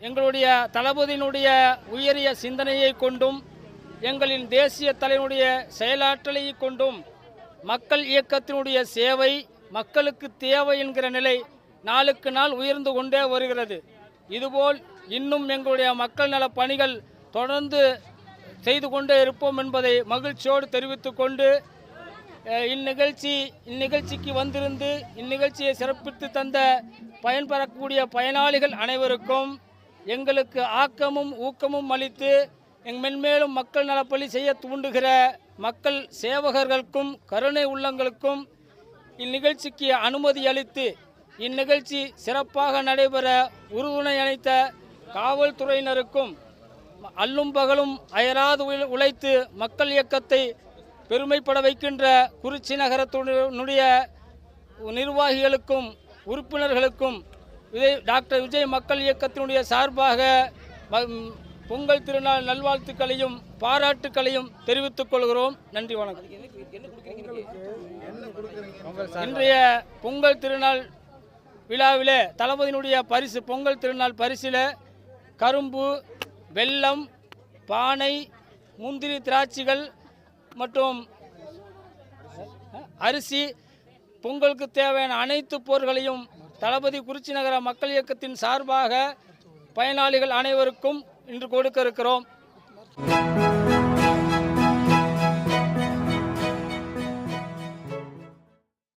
எங்களுடைய தளபதியினுடைய உயரிய சிந்தனையை கொண்டும் எங்களின் தேசிய தலைவனுடைய செயலாற்றலை கொண்டும் மக்கள் இயக்கத்தினுடைய சேவை மக்களுக்கு தேவை என்கிற நிலை நாளுக்கு நாள் உயர்ந்து கொண்டே வருகிறது. இதுபோல் இன்னும் எங்களுடைய மக்கள் நல பணிகள் தொடர்ந்து செய்து கொண்டே இருப்போம் என்பதை மகிழ்ச்சியோடு தெரிவித்துக் கொண்டு இந்நிகழ்ச்சி இந்நிகழ்ச்சிக்கு வந்திருந்து இந்நிகழ்ச்சியை சிறப்பித்து தந்த பயன்பெறக்கூடிய பயனாளிகள் அனைவருக்கும் எங்களுக்கு ஆக்கமும் ஊக்கமும் அளித்து எங் மென்மேலும் மக்கள் நலப்பணி செய்ய தூண்டுகிற மக்கள் சேவகர்களுக்கும் கருணை உள்ளங்களுக்கும் இந்நிகழ்ச்சிக்கு அனுமதி அளித்து இந்நிகழ்ச்சி சிறப்பாக நடைபெற உறுதுணை அளித்த காவல்துறையினருக்கும் அல்லும் பகலும் அயராது உழைத்து மக்கள் இயக்கத்தை பெருமைப்பட வைக்கின்ற குறிச்சி நகரத்துடைய நிர்வாகிகளுக்கும் உறுப்பினர்களுக்கும் விஜய் டாக்டர் விஜய் மக்கள் இயக்கத்தினுடைய சார்பாக பொங்கல் திருநாள் நல்வாழ்த்துக்களையும் பாராட்டுக்களையும் தெரிவித்துக் கொள்கிறோம். நன்றி வணக்கம். இன்றைய பொங்கல் திருநாள் விழாவிலே தளபதியினுடைய பரிசு பொங்கல் திருநாள் பரிசில் கரும்பு வெல்லம் பானை முந்திரி திராட்சைகள் மற்றும் அரிசி பொங்கலுக்கு தேவையான அனைத்து பொருட்களையும் தளபதி குறிச்சி நகர மக்கள் இயக்கத்தின் சார்பாக பயனாளிகள் அனைவருக்கும் இன்று கொடுக்க இருக்கிறோம்.